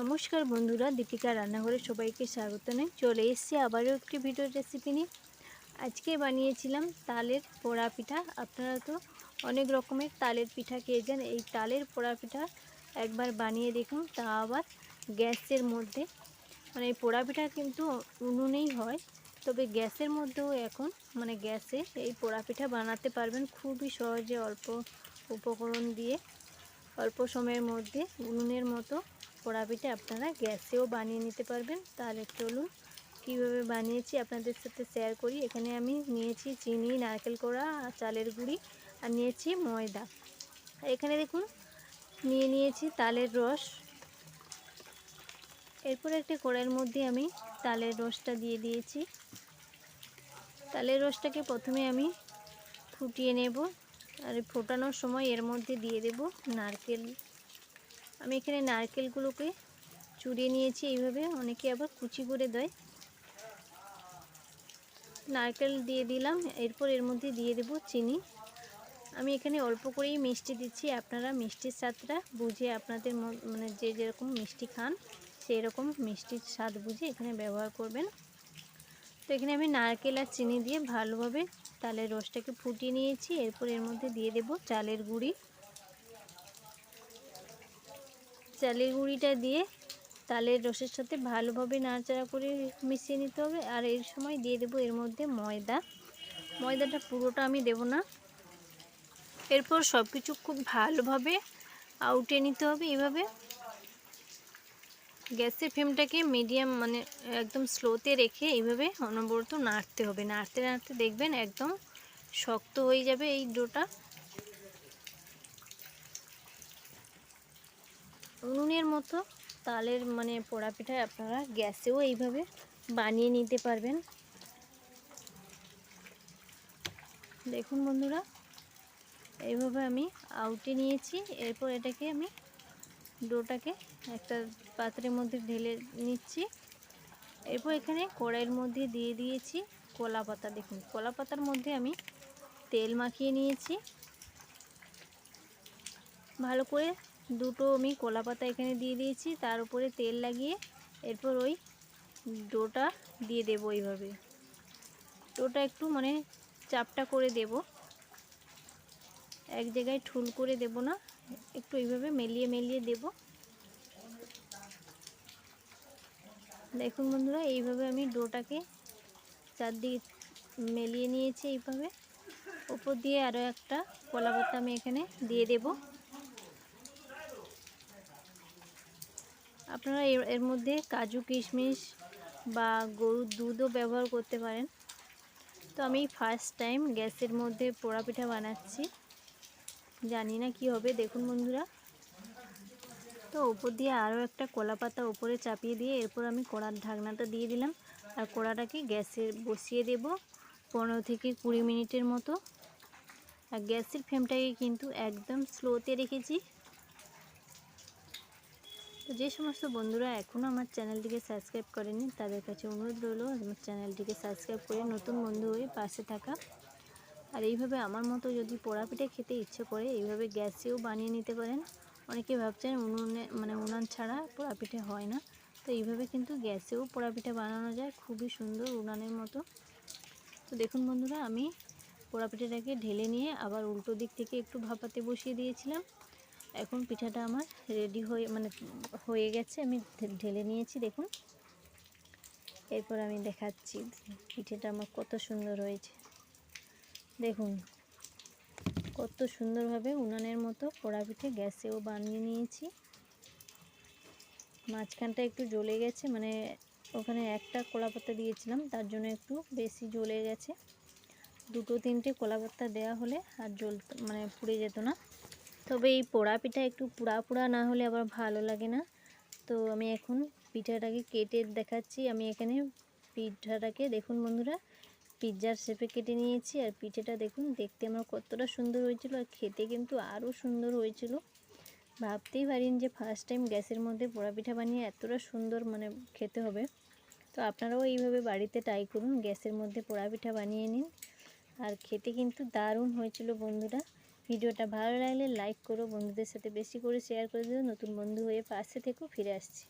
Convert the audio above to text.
নমস্কার বন্ধুরা দীপিকা রান্নাঘরে সবাইকে স্বাগত। জানাই চলে এসেছি আবারও একটি ভিডিও রেসিপি নিয়ে। আজকে বানিয়েছিলাম তালের পোড়া পিঠা। আপনারা তো অনেক রকমের তালের পিঠা খেয়েছেন এই তালের পোড়া পিঠা একবার বানিয়ে দেখুন, তা আবার গ্যাসের মধ্যে। মানে এই পোড়া পিঠা কিন্তু উনুনেই হয়, তবে গ্যাসের মধ্যেও এখন মানে গ্যাসে এই পোড়া পিঠা বানাতে পারবেন খুবই সহজে। অল্প উপকরণ দিয়ে, অল্প সময়ের মধ্যে উনুনের মতো পোড়া পিঠে আপনারা গ্যাসেও বানিয়ে নিতে পারবেন। তাহলে চলুন কীভাবে বানিয়েছি আপনাদের সাথে শেয়ার করি। এখানে আমি নিয়েছি চিনি, নারকেল কোড়া, চালের গুঁড়ি আর নিয়েছি ময়দা। এখানে দেখুন, নিয়ে নিয়েছি তালের রস। এরপর একটা কড়াইয়ের মধ্যে আমি তালের রসটা দিয়ে দিয়েছি। তালের রসটাকে প্রথমে আমি ফুটিয়ে নেব। আর ফোটানোর সময় এর মধ্যে দিয়ে দেব নারকেল আমি এখানে নারকেলগুলোকে চুরিয়ে নিয়েছি, এইভাবে অনেকে আবার কুচি করে দেয়। নারকেল দিয়ে দিলাম, এরপর এর মধ্যে দিয়ে দেব চিনি। আমি এখানে অল্প করেই মিষ্টি দিচ্ছি, আপনারা মিষ্টির স্বাদটা বুঝে আপনাদের মানে যে যেরকম মিষ্টি খান সেই রকম মিষ্টির স্বাদ বুঝে এখানে ব্যবহার করবেন। তো এখানে আমি নারকেল আর চিনি দিয়ে ভালোভাবে তালের রসটাকে ফুটিয়ে নিয়েছি, এরপর এর মধ্যে দিয়ে দেব চালের গুঁড়ি। চালের গুঁড়িটা দিয়ে তালের রসের সাথে ভালোভাবে নাড়াচাড়া করে মিশিয়ে নিতে হবে। আর এর সময় দিয়ে দেবো এর মধ্যে ময়দা। ময়দাটা পুরোটা আমি দেব না। এরপর সব কিছু খুব ভালোভাবে আউটে নিতে হবে এভাবে। গ্যাসের ফ্লেমটাকে মিডিয়াম মানে একদম স্লোতে রেখে এইভাবে অনবরত নাড়তে হবে। নাড়তে নাড়তে দেখবেন একদম শক্ত হয়ে যাবে এই ডোটা। উনুনের মতো তালের মানে পোড়া পিঠা আপনারা গ্যাসেও এইভাবে বানিয়ে নিতে পারবেন। দেখুন বন্ধুরা, এইভাবে আমি আউটে নিয়েছি। এরপর এটাকে আমি ডোটাকে একটা পাত্রের মধ্যে ঢেলে নিচ্ছি। এরপর এখানে কড়াইয়ের মধ্যে দিয়ে দিয়েছি কলা পাতা। দেখুন, কলা পাতার মধ্যে আমি তেল মাখিয়ে নিয়েছি। ভালো করে দুটো আমি কলা পাতা এখানে দিয়ে দিয়েছি, তার উপরে তেল লাগিয়ে এরপর ওই ডোটা দিয়ে দেবো এইভাবে। ডোটা একটু মানে চাপটা করে দেব। এক জায়গায় ঠুল করে দেব না, একটু এইভাবে মেলিয়ে মেলিয়ে দেব। দেখুন বন্ধুরা, এইভাবে আমি ডোটাকে চারদিকে মেলিয়ে নিয়েছি এইভাবে। ওপর দিয়ে আরও একটা কলা পাতা আমি এখানে দিয়ে দেবো। আপনারা এর মধ্যে কাজু, কিশমিশ বা গরুর দুধও ব্যবহার করতে পারেন। তো আমি ফার্স্ট টাইম গ্যাসের মধ্যে পোড়া পিঠা বানাচ্ছি। জানি না কি হবে, দেখুন বন্ধুরা। তো ওপর দিয়ে আরও একটা কলা পাতা ওপরে চাপিয়ে দিয়ে এরপর আমি কড়ার ঢাকনাটা দিয়ে দিলাম। আর কড়াটাকে গ্যাসে বসিয়ে দেব পনেরো থেকে কুড়ি মিনিটের মতো। আর গ্যাসের ফ্লেমটাকে কিন্তু একদম স্লোতে রেখেছি। তো যে সমস্ত বন্ধুরা এখনও আমার চ্যানেলটিকে সাবস্ক্রাইব করেনি, তাদের কাছে অনুরোধ রইল আমার চ্যানেলটিকে সাবস্ক্রাইব করে নতুন বন্ধু হয়ে পাশে থাকা। আর এইভাবে আমার মতো যদি পোড়া পিঠে খেতে ইচ্ছে করে, এইভাবে গ্যাসেও বানিয়ে নিতে পারেন। অনেকে ভাবছেন উনুনে মানে উনান ছাড়া পোড়া পিঠে হয় না। তো এইভাবে কিন্তু গ্যাসেও পোড়া পিঠে বানানো যায়, খুবই সুন্দর উনানের মতো। তো দেখুন বন্ধুরা, আমি পোড়া পিঠেটাকে ঢেলে নিয়ে আবার উল্টো দিক থেকে একটু ভাপাতে বসিয়ে দিয়েছিলাম। এখন পিঠাটা আমার রেডি হয়ে মানে হয়ে গেছে, আমি ঢেলে নিয়েছি, দেখুন। এরপর আমি দেখাচ্ছি পিঠেটা আমার কত সুন্দর হয়েছে। দেখুন, কত সুন্দরভাবে উনানের মতো পোড়া পিঠে গ্যাসেও বানিয়ে নিয়েছি। মাঝখানটা একটু জ্বলে গেছে মানে ওখানে একটা কলাপাতা দিয়েছিলাম, তার জন্য একটু বেশি জ্বলে গেছে। দুটো তিনটে কলাপাতা দেওয়া হলে আর জ্বল মানে পুড়ে যেত না। তবে এই পোড়া পিঠা একটু পোড়া পোড়া না হলে আবার ভালো লাগে না। তো আমি এখন পিঠাটাকে কেটে দেখাচ্ছি। আমি এখানে পিঠাটাকে, দেখুন বন্ধুরা, পিৎজার শেপে কেটে নিয়েছি। আর পিঠেটা দেখুন, দেখতে আমার কতটা সুন্দর হয়েছিল আর খেতে কিন্তু আরও সুন্দর হয়েছিল। ভাবতেই পারিনি যে ফার্স্ট টাইম গ্যাসের মধ্যে পোড়া পিঠা বানিয়ে এতটা সুন্দর মানে খেতে হবে। তো আপনারাও এইভাবে বাড়িতে ট্রাই করুন, গ্যাসের মধ্যে পোড়া পিঠা বানিয়ে নিন। আর খেতে কিন্তু দারুণ হয়েছিল বন্ধুরা। ভিডিওটা ভালো লাগলে লাইক করো, বন্ধুদের সাথে বেশি করে শেয়ার করে দিও। নতুন বন্ধু হয়ে পাশে থেকেও ফিরে আসছি।